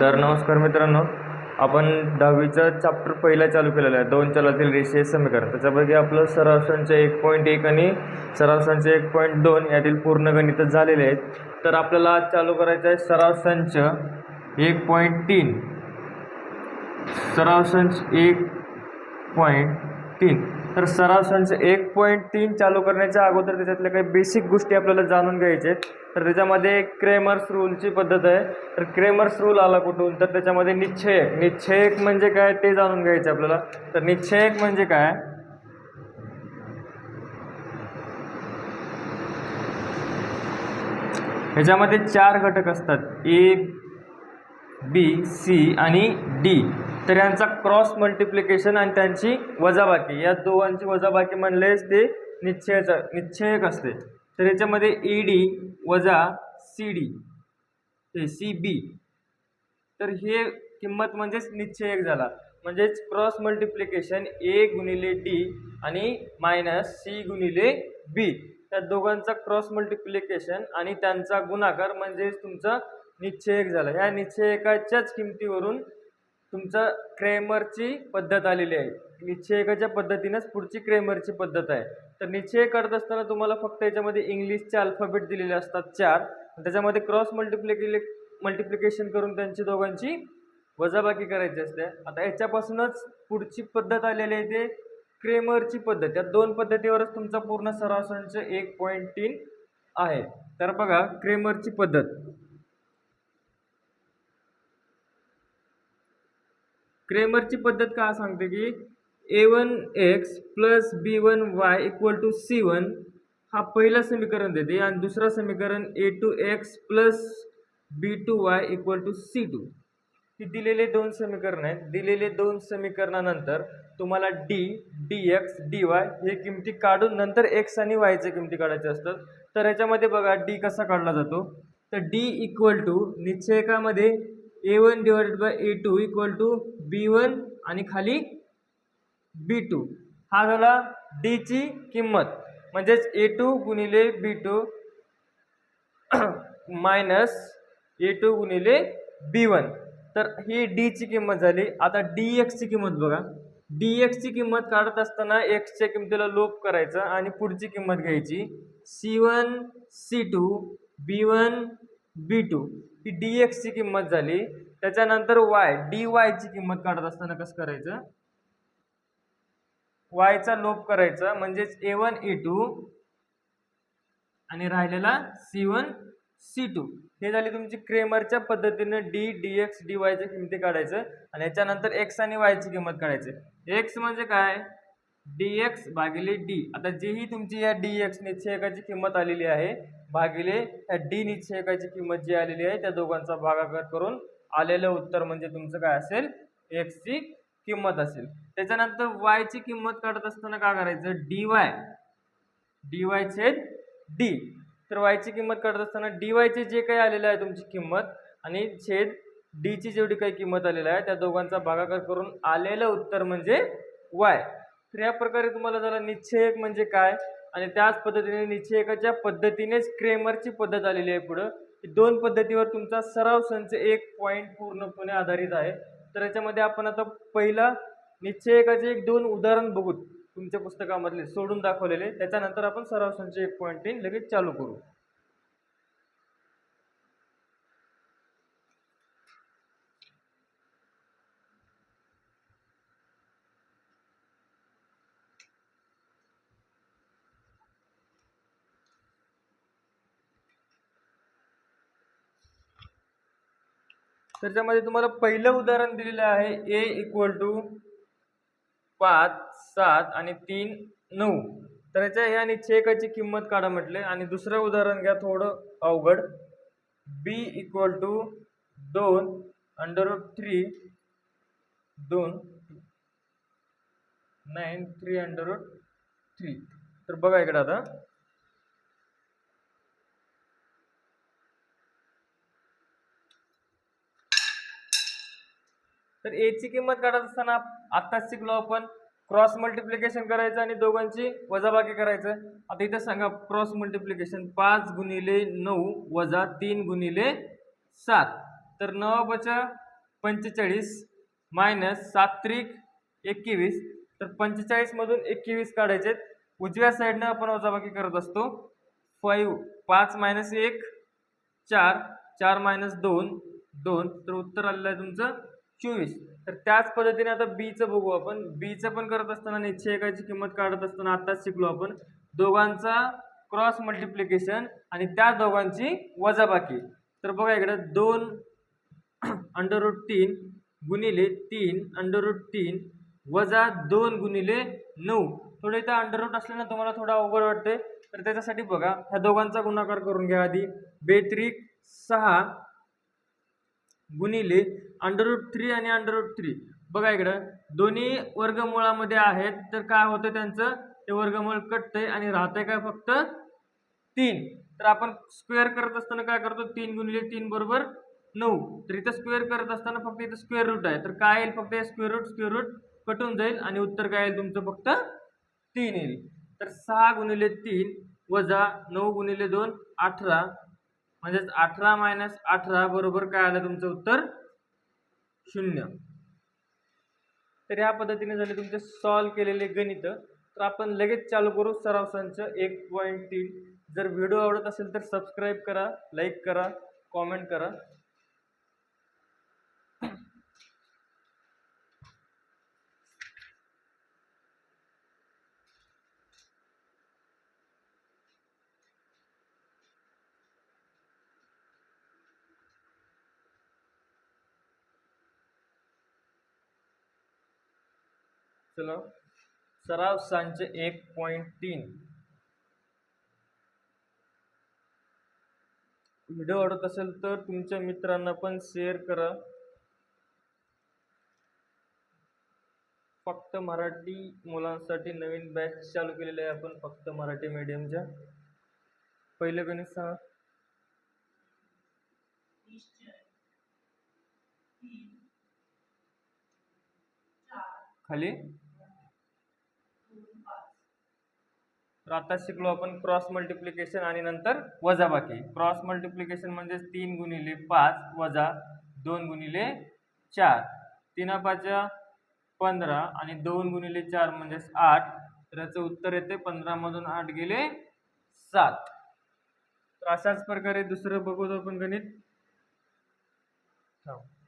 तर नमस्कार मित्रांनो आपण दहावीचा चॅप्टर पहिला चालू केलेला आहे. दोन चलातील रेषीय समीकरण. त्याच्यापैकी आपलं सराव संच एक पॉईंट एक आणि सराव संच एक पॉईंट दोन यातील पूर्ण गणित झालेले आहेत. तर आपल्याला आज चालू करायचं आहे सराव संच एक पॉईंट तीन. सराव संच एक पॉईंट तीन. तर सराव संच एक पॉईंट तीन चालू करण्याच्या अगोदर त्याच्यातल्या काही बेसिक गोष्टी आपल्याला जाणून घ्यायच्या आहेत. तर त्याच्यामध्ये क्रेमर्स रूलची पद्धत आहे. तर क्रेमर्स रूल आला कुठून? तर त्याच्यामध्ये निश्चयक. निश्चयक म्हणजे काय ते जाणून घ्यायचं आपल्याला. तर निश्चयक म्हणजे काय? ह्याच्यामध्ये चार घटक असतात. ए बी सी आणि डी. तर यांचा क्रॉस मल्टिप्लिकेशन आणि त्यांची वजाबाकी. या दोघांची वजाबाकी म्हणलेच ते निश्चयच निश्चयक असते. तर याच्यामध्ये ई डी वजा सी डी ते सी बी तर हे किंमत म्हणजेच निश्चयक झाला. म्हणजेच क्रॉस मल्टिप्लिकेशन ए गुणिले डी आणि मायनस सी गुणिले बी त्या दोघांचा क्रॉस मल्टिप्लिकेशन आणि त्यांचा गुणाकार म्हणजेच तुमचा निश्चयक झाला. ह्या निश्चयकाच्याच किमतीवरून तुमचा क्रेमरची पद्धत आलेली आहे. निश्चयकाच्या पद्धतीनंच पुढची क्रेमरची पद्धत आहे. तर निश्चय करत असताना तुम्हाला फक्त याच्यामध्ये इंग्लिशचे अल्फाबेट दिलेले असतात चार. त्याच्यामध्ये क्रॉस मल्टिप्लिकेले मल्टिप्लिकेशन करून त्यांची दोघांची वजाबाकी करायची असते. आता याच्यापासूनच पुढची पद्धत आलेली आहे ते क्रेमरची पद्धत. या दोन पद्धतीवरच तुमचा पूर्ण सरासरीचं एक पॉईंट तीन आहे. तर बघा क्रेमरची पद्धत. क्रेमरची पद्धत का सांगते की A one X plus B one Y equal to C one हा पहिला समीकरण देते आणि दुसरा समीकरण A two X plus B two Y equal to C two ही दिलेले दोन समीकरण आहेत. दिलेले दोन समीकरणानंतर तुम्हाला D D X D Y हे किमती काढून नंतर एक्स आणि वायच्या किमती काढायच्या असतात. तर ह्याच्यामध्ये बघा डी कसा काढला जातो? तर D equal to निश्चयकामध्ये A one divided by A two equal to B one आणि खाली बी टू हा झाला डीची किंमत. म्हणजेच ए टू गुणिले B two minus A two गुणिले बी वन तर ही डीची किंमत झाली. आता डी एक्सची किंमत बघा. डी एक्सची किंमत काढत असताना एक्सच्या किंमतीला लोप करायचा आणि पुढची किंमत घ्यायची. C one C two B one B two ही डी एक्सची किंमत झाली. त्याच्यानंतर वाय डी वायची किंमत काढत असताना कसं करायचं? वायचा लोप करायचा म्हणजेच ए वन ए टू आणि राहिलेला सी वन सी टू हे झाली तुमची क्रेमरच्या पद्धतीने डी डी एक्स डी वायच्या किमती काढायचं आणि याच्यानंतर एक्स आणि वायची किंमत काढायची. एक्स म्हणजे काय? डी एक्स भागिले डी आता जीही तुमची या डी एक्सने छेकाची किंमत आलेली आहे भागिले त्या डी निश्चयकाची किंमत जी आलेली आहे त्या दोघांचा भागाकार करून आलेलं उत्तर म्हणजे तुमचं काय असेल? एक्सची किंमत असेल. त्याच्यानंतर वायची किंमत काढत असताना काय करायचं? डी वाय डी वाय छेद डी तर वायची किंमत काढत असताना डी वायचे जे काही आलेलं आहे तुमची किंमत आणि छेद डीची जेवढी काही किंमत आलेली आहे त्या दोघांचा भागाकार करून आलेलं उत्तर म्हणजे वाय तर या प्रकारे तुम्हाला झालं निश्चयक म्हणजे काय? आणि त्याच पद्धतीने निश्चयकाच्या पद्धतीनेच क्रेमरची पद्धत आलेली आहे पुढं. दोन पद्धतीवर तुमचा सराव संच एक पॉईंट पूर्णपणे आधारित आहे. तर याच्यामध्ये आपण आता पहिला निश्चयकाचे एक दोन उदाहरण बघू तुमच्या पुस्तकामधले सोडून दाखवलेले. त्याच्यानंतर आपण सराव संच एक पॉईंट तीन लगेच चालू करू. त्याच्यामध्ये तुम्हाला पहिलं उदाहरण दिलेलं आहे. ए इक्वल टू पाच सात आणि तीन नऊ. तर याच्या हे आणि छेकाची किंमत काढा म्हटले. आणि दुसरं उदाहरण घ्या थोडं अवघड. बी इक्वल टू दोन अंडर थ्री दोन नाईन थ्री अंडर थ्री तर बघा इकडे आता. तर एची किंमत काढत असताना आत्ताच शिकलो आपण क्रॉस मल्टिप्लिकेशन करायचं आणि दोघांची वजाबाकी करायचं. आता इथं सांगा क्रॉस मल्टिप्लिकेशन पाच गुणिले नऊ वजा तीन गुणिले सात. तर नवाबच्या पंचेचाळीस मायनस सात त्रिक एकवीस. तर पंचेचाळीसमधून एकवीस काढायचे उजव्या साईडनं आपण वजाबाकी करत असतो. फाईव्ह पाच मायनस एक चार चार मायनस दोन दोन. तर उत्तर आलेलं आहे तुमचं चोवीस. तर त्याच पद्धतीने आता बीचं बघू आपण. बीचं पण करत असताना निश्चय एकाची किंमत काढत असताना आत्ताच शिकलो आपण. दोघांचा क्रॉस मल्टिप्लिकेशन आणि त्या दोघांची वजाबाकी. तर बघा इकडे दोन अंडररूट तीन गुणिले तीन अंडररूट तीन वजा दोन गुणिले नऊ. थोडं इथं अंडररूट असल्यानं तुम्हाला थोडा अवघड वाटते तर त्याच्यासाठी बघा ह्या दोघांचा गुणाकार करून घ्या आधी. बेत्रिक सहा गुणिले अंडररूट थ्री आणि अंडरूट थ्री बघा इकडं दोन्ही वर्गमुळामध्ये आहेत तर काय होतं त्यांचं? ते वर्गमूळ कटतंय आणि राहतंय काय फक्त तीन. तर आपण स्क्वेअर करत असताना काय करतो? तीन गुणिले तीन बरोबर नऊ. तर इथं स्क्वेअर करत असताना फक्त इथं स्क्वेअर रूट आहे. तर काय येईल फक्त? स्क्वेअर रूट स्क्वेअर रूट कटून जाईल आणि उत्तर काय येईल तुमचं? फक्त तीन येईल. तर सहा गुणिले तीन वजा नऊ गुणिले दोन अठरा. म्हणजेच अठरा मायनस अठरा बरोबर काय आलं तुमचं उत्तर? शून्य. तर या पद्धतीने झाले तुमचे सॉल्व केलेले गणित तर आपण लगेच चालू करू. सराव संच एक पॉईंट तीन. जर व्हिडिओ आवडत असेल तर सबस्क्राईब करा लाईक करा कॉमेंट करा. चला. सराव संच एक पॉईंट तीन. व्हिडिओ आवडत असेल तर तुमच्या मित्रांना पण शेअर करा. फक्त मराठी मुलांसाठी नवीन बॅच चालू केलेले आहे आपण फक्त मराठी मीडियमच्या पहिलं गणित सांगा. खाली? तर आता शिकलो आपण क्रॉस मल्टिप्लिकेशन आणि नंतर वजाबाकी. क्रॉस मल्टिप्लिकेशन म्हणजे तीन गुणिले पाच वजा दोन गुणिले चार. तीन पाच्या पंधरा आणि दोन गुणिले चार म्हणजेच आठ. तर याचं उत्तर येते पंधरामधून आठ गेले सात. तर अशाच प्रकारे दुसरं बघू आपण गणित. हो.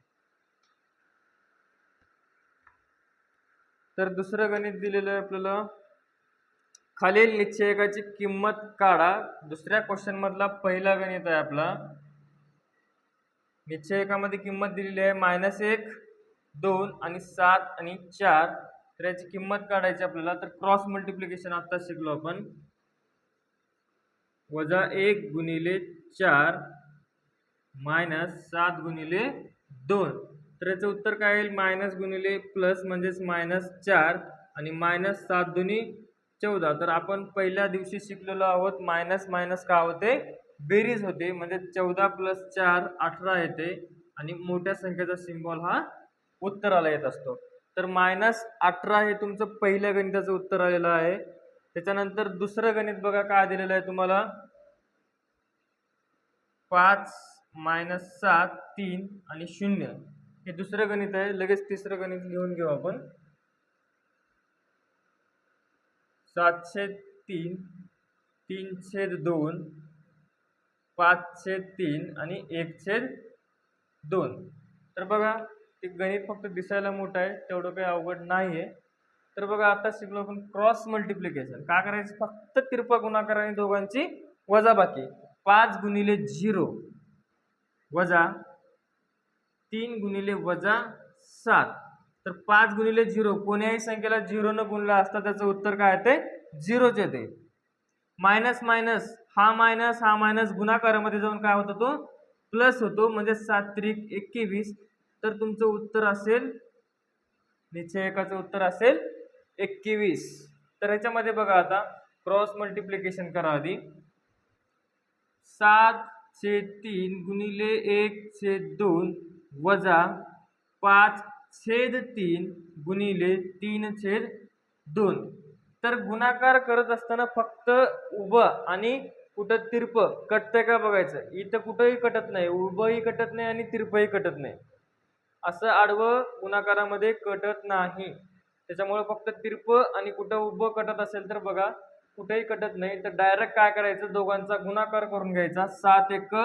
तर दुसरं गणित दिलेलं आहे आपल्याला. खालील निश्चयकाची किंमत काढा. दुसऱ्या क्वेश्चन मधला पहिला गणित आहे आपला. निश्चयकामध्ये किंमत दिलेली आहे मायनस एक दोन आणि सात आणि चार. तर याची किंमत काढायची आपल्याला. तर क्रॉस मल्टिप्लिकेशन आता शिकलो आपण. वजा एक गुणिले चार मायनस सात गुणिले दोन. तर याचं उत्तर काय येईल? मायनस गुणिले प्लस म्हणजेच मायनस चार आणि मायनस सात दोन्ही चौदा. तर आपण पहिल्या दिवशी शिकलेलो आहोत मायनस मायनस का होते? बेरीज होते. म्हणजे चौदा प्लस चार अठरा येते आणि मोठ्या संख्येचा सिम्बॉल हा उत्तराला येत असतो. तर मायनस अठरा हे तुमचं पहिल्या गणिताचं उत्तर आलेलं आहे. त्याच्यानंतर दुसरं गणित बघा काय दिलेलं आहे तुम्हाला? पाच मायनस सात तीन आणि शून्य. हे दुसरं गणित आहे. लगेच तिसरं गणित लिहून घेऊ आपण. सातशे तीन तीन छेद दोन पाच छेद तीन आणि एक छेद दोन. तर बघा ते गणित फक्त दिसायला मोठं आहे तेवढं काही अवघड नाही आहे तर बघा आता शिकलो आपण क्रॉस मल्टिप्लिकेशन. का करायचं? फक्त तिरपा गुणाकार आणि दोघांची वजाबाकी. पाच गुणिले झिरो. वजा तीन गुणिले वजा सात. तर पाच गुणिले झिरो कोण्याही संख्येला झिरोनं गुणला असता त्याचं उत्तर काय येते? झिरोच येते. मायनस मायनस हा मायनस हा मायनस गुणाकारामध्ये जाऊन काय होतो तो? प्लस होतो म्हणजे सात त्रिक एकवीस. तर तुमचं उत्तर असेल निश्चयकाचं उत्तर असेल एकवीस. तर याच्यामध्ये बघा आता क्रॉस मल्टिप्लिकेशन करा आधी. सात छेद तीन गुणिले एक छेद दोन वजा पाच छेद तीन गुणिले तीन छेद दोन. तर गुणाकार करत असताना फक्त उभं आणि कुठं तिरप कटतंय का बघायचं? इथं कुठंही कटत नाही उभंही कटत नाही आणि तिरपही कटत नाही. असं आडवं गुणाकारामध्ये कटत नाही. त्याच्यामुळे फक्त तिरपं आणि कुठं उभं कटत असेल तर बघा कुठेही कटत नाही. तर डायरेक्ट काय करायचं? दोघांचा गुणाकार करून घ्यायचा. सात एक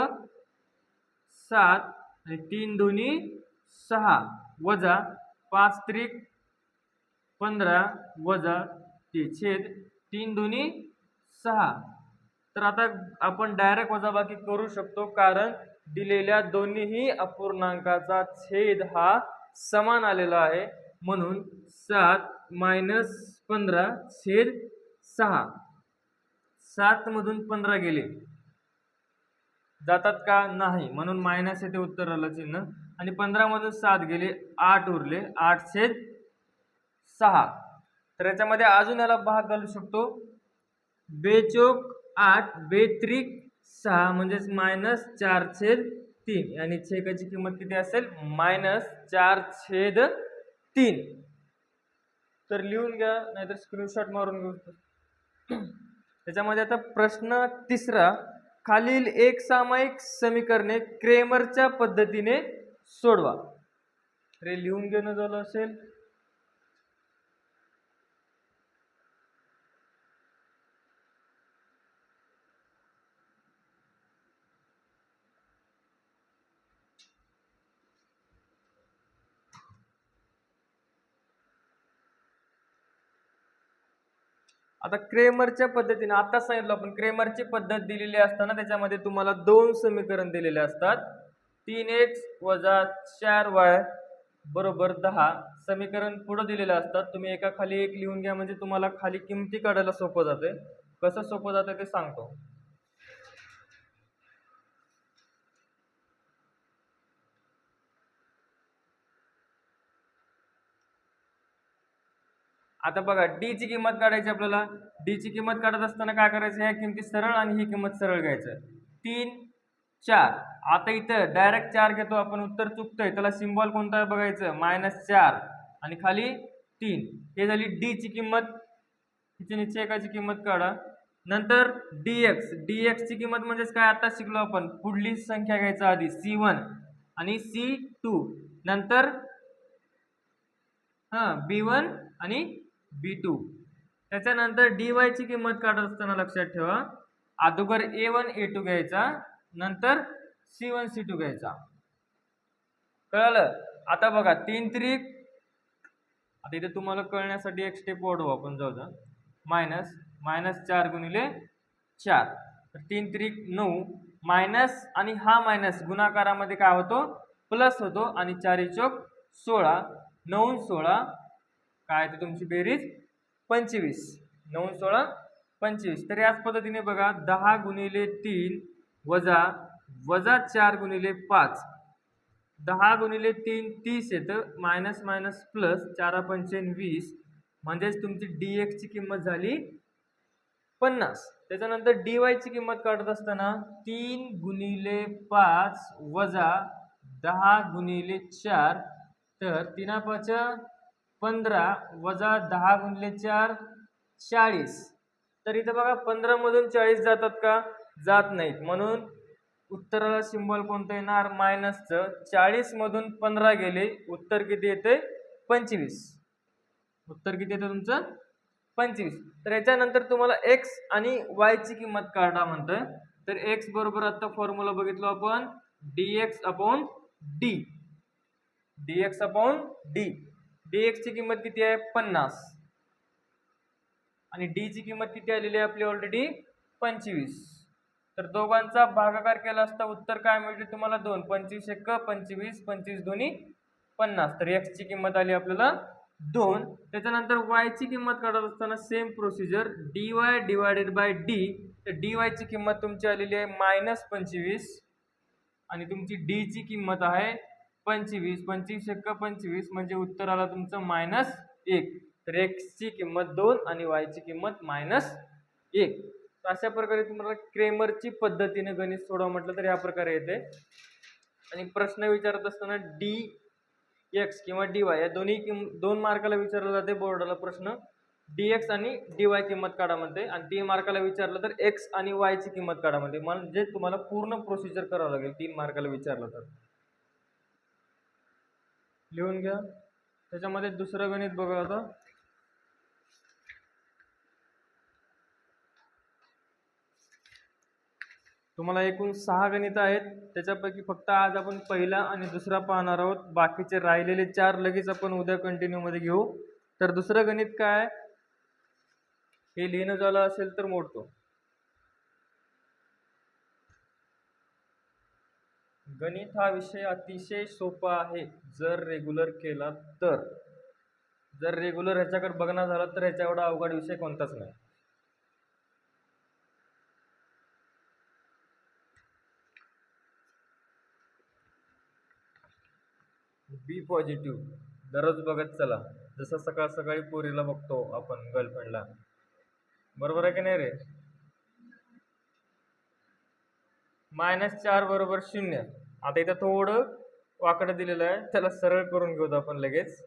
सात आणि तीन दोन्ही सहा. वजा पाच त्रिक पंधरा. वजा ते छेद तीन दोन्ही सहा. तर आता आपण डायरेक्ट वजाबाकी करू शकतो कारण दिलेल्या दोन्हीही अपूर्णांकाचा छेद हा समान आलेला आहे. म्हणून सात मायनस पंधरा छेद सहा. सातमधून पंधरा गेले. जातात का? नाही. म्हणून मायनस येथे उत्तर आलं चिन्ह. आणि पंधरामधून सात गेले आठ उरले. आठ छेद सहा. तर याच्यामध्ये अजून याला भाग घालू शकतो. बेचोक आठ बेत्रिक सहा म्हणजेच मायनस चार छेद तीन. आणि छेकाची किंमत किती असेल? मायनस चार छेद तीन. तर लिहून घ्या नाहीतर स्क्रीनशॉट मारून घेऊ. त्याच्यामध्ये आता प्रश्न तिसरा. खालील एक सामायिक समीकरणे क्रेमरच्या पद्धतीने सोडवा. अरे लिहून घेणं झालं असेल. आता क्रेमरच्या पद्धतीने आता सांगितलं आपण क्रेमरची पद्धत दिलेली असताना त्याच्यामध्ये तुम्हाला दोन समीकरण दिलेले असतात. तीन एक्स वजा चार वाय बरोबर दहा समीकरण पुढं दिलेलं असतात. तुम्ही एका खाली एक लिहून घ्या म्हणजे तुम्हाला खाली किमती काढायला सोपं जाते. कसं सोपं जातं ते सांगतो. आता बघा डीची किंमत काढायची आपल्याला. डीची किंमत काढत असताना काय करायचं? ह्या किमती सरळ आणि ही किंमत सरळ घ्यायचं. तीन चार. आता इथं डायरेक्ट चार घेतो आपण उत्तर चुकतंय. त्याला सिम्बॉल कोणता बघायचं? मायनस चार. आणि खाली तीन. हे झाली डीची किंमत. हिची निश्चय एकाची किंमत काढा. नंतर डी एक्स डी एक्सची किंमत म्हणजेच काय? आता शिकलो आपण. पुढली संख्या घ्यायचा आधी. सी वन आणि सी टू नंतर हां बी वन आणि बी टू. त्याच्यानंतर डी वायची किंमत काढत असताना लक्षात ठेवा. अगोदर ए वन ए टू घ्यायचा नंतर सी वन सी टू घ्यायचा. कळलं? आता बघा तीन त्रिक आता इथे तुम्हाला कळण्यासाठी एक स्टेप वाढवू आपण जाऊ जा मायनस मायनस चार गुणिले चार. तर तीन त्रिक नऊ मायनस आणि हा मायनस गुणाकारामध्ये काय होतो? प्लस होतो आणि चारी चौक सोळा नऊ सोळा काय ते तुमची बेरीज पंचवीस. नऊ सोळा पंचवीस. तर याच पद्धतीने बघा दहा गुणिले तीन वजा वजा चार गुणिले पाच. दहा गुणिले तीन तीस येतं. मायनस मायनस प्लस चारा पंचेन वीस. म्हणजेच तुमची डी एक्सची किंमत झाली पन्नास. त्याच्यानंतर डी वायची किंमत काढत असताना तीन गुणिले पाच वजा दहा गुणिले चार. तर तीना पाच पंधरा वजा दहा गुणिले चार चाळीस. तर इथं बघा पंधरामधून चाळीस जातात का? जात नाहीत. म्हणून उत्तराला सिम्बॉल कोणतं येणार? मायनसचं चाळीसमधून पंधरा गेले उत्तर किती येते? पंचवीस. उत्तर किती येतं तुमचं? पंचवीस. तर याच्यानंतर तुम्हाला एक्स आणि वायची किंमत काढा म्हणतं तर एक्स बरोबर आत्ता फॉर्म्युला बघितलो आपण. D X upon D D X upon D D एक्सची किंमत किती आहे? पन्नास. आणि डीची किंमत किती आलेली आहे आपली ऑलरेडी पंचवीस. तर दोघांचा भागाकार केला असता उत्तर काय मिळते तुम्हाला? दोन. पंचवीस एक पंचवीस पंचवीस दोन्ही पन्नास. तर एक्सची किंमत आली आपल्याला दोन. त्याच्यानंतर वायची किंमत काढत असताना same procedure D Y divided by D तर डी वायची किंमत तुमची आलेली आहे मायनस पंचवीस. आणि तुमची डीची किंमत आहे पंचवीस पंचवीस एक पंचवीस म्हणजे उत्तर आला तुमचं मायनस एक. तर एक्सची किंमत दोन आणि वायची किंमत मायनस एक. तर अशा प्रकारे तुम्हाला क्रेमरची पद्धतीने गणित सोडवा म्हटलं तर या प्रकारे येते. आणि प्रश्न विचारत असताना डी एक्स किंवा डी वाय या दोन्ही किंम दोन मार्काला विचारलं जाते बोर्डाला प्रश्न. डी एक्स आणि डी वाय किंमत काढा म्हणते. आणि डी मार्काला विचारलं तर एक्स आणि वायची किंमत काढा म्हणते. म्हणजे तुम्हाला पूर्ण प्रोसिजर करावं लागेल तीन मार्काला विचारलं तर. लिहून घ्या. त्याच्यामध्ये दुसरं गणित बघा आता. तुम्हाला एकूण सहा गणित आहेत. त्याच्यापैकी फक्त आज आपण पहिला आणि दुसरा पाहणार आहोत. बाकीचे राहिलेले चार लगेच आपण उद्या कंटिन्यू मध्ये घेऊ. तर दुसरं गणित काय? हे लिहिणं झालं असेल तर मोडतो. गणित हा विषय अतिशय सोपा आहे. जर रेग्युलर केला तर. जर रेग्युलर ह्याच्याकडे बघणं झालं तर ह्याच्या एवढा अवघड विषय कोणताच नाही. बी पॉझिटिव्ह दररोज बघत चला. जसं सकाळ सकाळी पोरीला बघतो आपण गर्लफ्रेंडला बरोबर आहे की नाही रे? मायनस चार बरोबर शून्य. आता इथं थोडं वाकडं दिलेलं आहे. त्याला सरळ करून घेऊ आपण लगेच.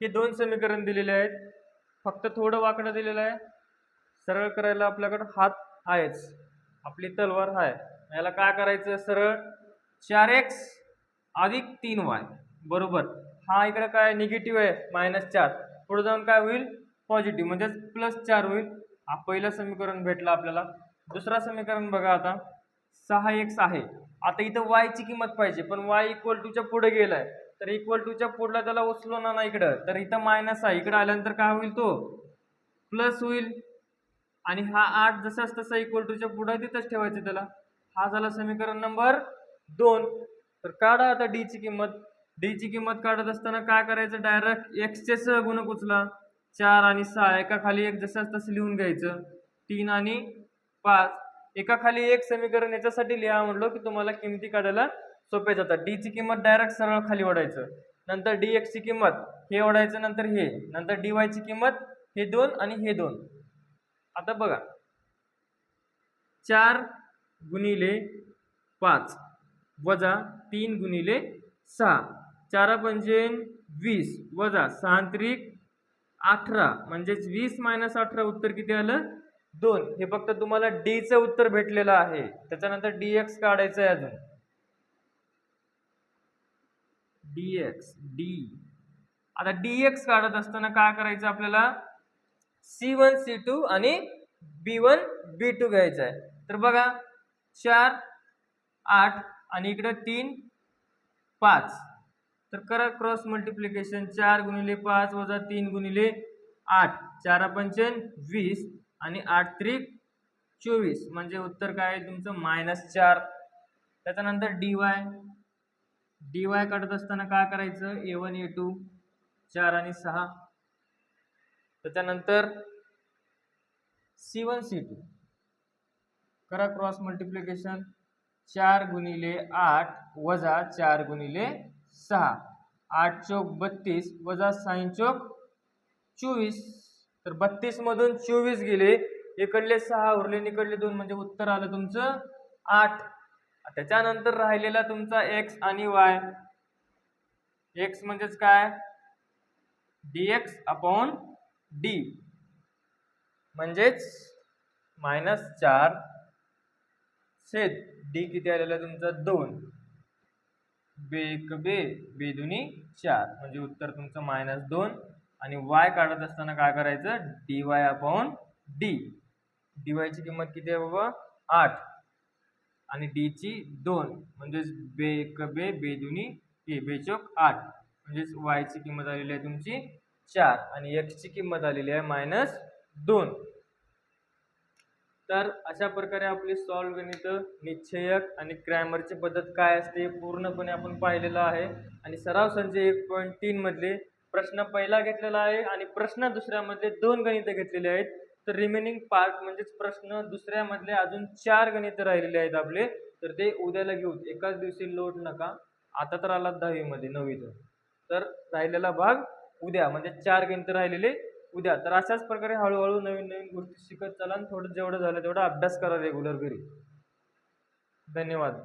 हे दोन समीकरण दिलेले आहेत. फक्त थोडं वाकडं दिलेलं आहे. सरळ करायला आपल्याकडं हात आहेच. आपली तलवार आहे. याला काय करायचं? सरळ चार एक्स अधिक तीन वाय. बरोबर. हा इकडे काय निगेटिव्ह आहे? मायनस चार. पुढे जाऊन काय होईल? पॉझिटिव्ह. म्हणजेच प्लस चार होईल. हा पहिलं समीकरण भेटलं आपल्याला. दुसरा समीकरण बघा आता. सहा एक्स आहे. आता इथं वायची किंमत पाहिजे पण वाय इक्वल टूच्या पुढे गेलाय. तर इक्वल टूच्या पुढला त्याला उचलो ना ना इकडं. तर इथं मायनस आहे. इकडं आल्यानंतर काय होईल तो? प्लस होईल. आणि हा आठ जसाच तसा इक्वल टूच्या पुढे तिथंच ठेवायचं त्याला. हा झाला समीकरण नंबर दोन. तर काढा आता डी ची किंमत. डी ची किंमत काढत असताना काय करायचं? डायरेक्ट एक्सचे सह गुणक उचला. चार आणि सहा एका खाली एक जसाच तसं लिहून घ्यायचं. तीन आणि पाच. एका खाली एक समीकरण याच्यासाठी लिहा म्हणलो की तुम्हाला किमती काढायला सोपे जातात. डीची किंमत डायरेक्ट सरळ खाली ओढायचं. नंतर डी एक्सची किंमत हे ओढायचं नंतर हे. नंतर डी वायची किंमत हे दोन आणि हे दोन. आता बघा. चार गुणिले पाच वजा तीन गुणिले सहा. चारा पंचे वीस वजा सहांत्रिक अठरा. म्हणजेच वीस मायनस अठरा उत्तर किती आलं? दोन. हे फक्त तुम्हाला डीचं उत्तर भेटलेलं आहे. त्याच्यानंतर डी एक्स काढायचं आहे अजून. डी एक्स डी आता डी एक्स काढत असताना काय करायचं आपल्याला? सी वन सी टू आणि बी वन बी टू घ्यायचं आहे तर बघा चार आठ आणि इकडं तीन पाच. तर करा क्रॉस मल्टिप्लिकेशन चार गुणिले पाच वजा तीन गुणिले आठ. चार पंचन वीस. आणि आठ त्रिक चोवीस. म्हणजे उत्तर काय आहे? तुमचं मायनस चार. त्याच्यानंतर डी वाय डी वाय काढत असताना काय करायचं? ए वन ए टू चार आणि सहा. त्याच्यानंतर सी वन सी टू करा क्रॉस मल्टिप्लिकेशन चार गुणिले आठ वजा चार गुणिले सहा. आठ चौक बत्तीस वजा साईन चौक चोवीस. तर बत्तीस मधून चोवीस गेले. इकडले सहा उरले इकडले दोन म्हणजे उत्तर आलं तुमचं आठ. त्याच्यानंतर राहिलेला तुमचा एक्स आणि वाय एक्स म्हणजेच काय? डी एक्स अपॉन डी म्हणजेच मायनस चार. छेद डी किती आलेला आहे तुमचा? दोन. बे एक बे बे दुनी चार. म्हणजे उत्तर तुमचं मायनस दोन. आणि वाय काढत असताना काय करायचं? D Y upon D D वायची किंमत किती आहे बाबा? आठ. आणि डीची दोन. म्हणजेच बे एक बे बे दुनी हे बेचोक आठ. म्हणजेच वायची किंमत आलेली आहे तुमची चार. आणि एक्सची किंमत आलेली आहे मायनस दोन. तर अशा प्रकारे आपली सॉल्व गणित निश्चयक आणि क्रॅमरची पद्धत काय असते? पूर्णपणे आपण पाहिलेलं आहे. आणि सराव संचय एक पॉईंट तीनमधले प्रश्न पहिला घेतलेला आहे आणि प्रश्न दुसऱ्यामधले दोन गणितं घेतलेले आहेत. तर रिमेनिंग पार्ट म्हणजेच प्रश्न दुसऱ्यामधले अजून चार गणितं राहिलेले आहेत आपले. तर ते उद्याला घेऊ. एकाच दिवशी लोड नका. आता तर आला दहावीमध्ये नववीचं तर राहिलेला भाग उद्या म्हणजे चार गणितं राहिलेले उद्या. तर अशाच प्रकारे हळूहळू नवीन नवीन गोष्टी शिकत चला आणि थोडं जेवढं झालं तेवढा अभ्यास करा रेग्युलर घरी. धन्यवाद.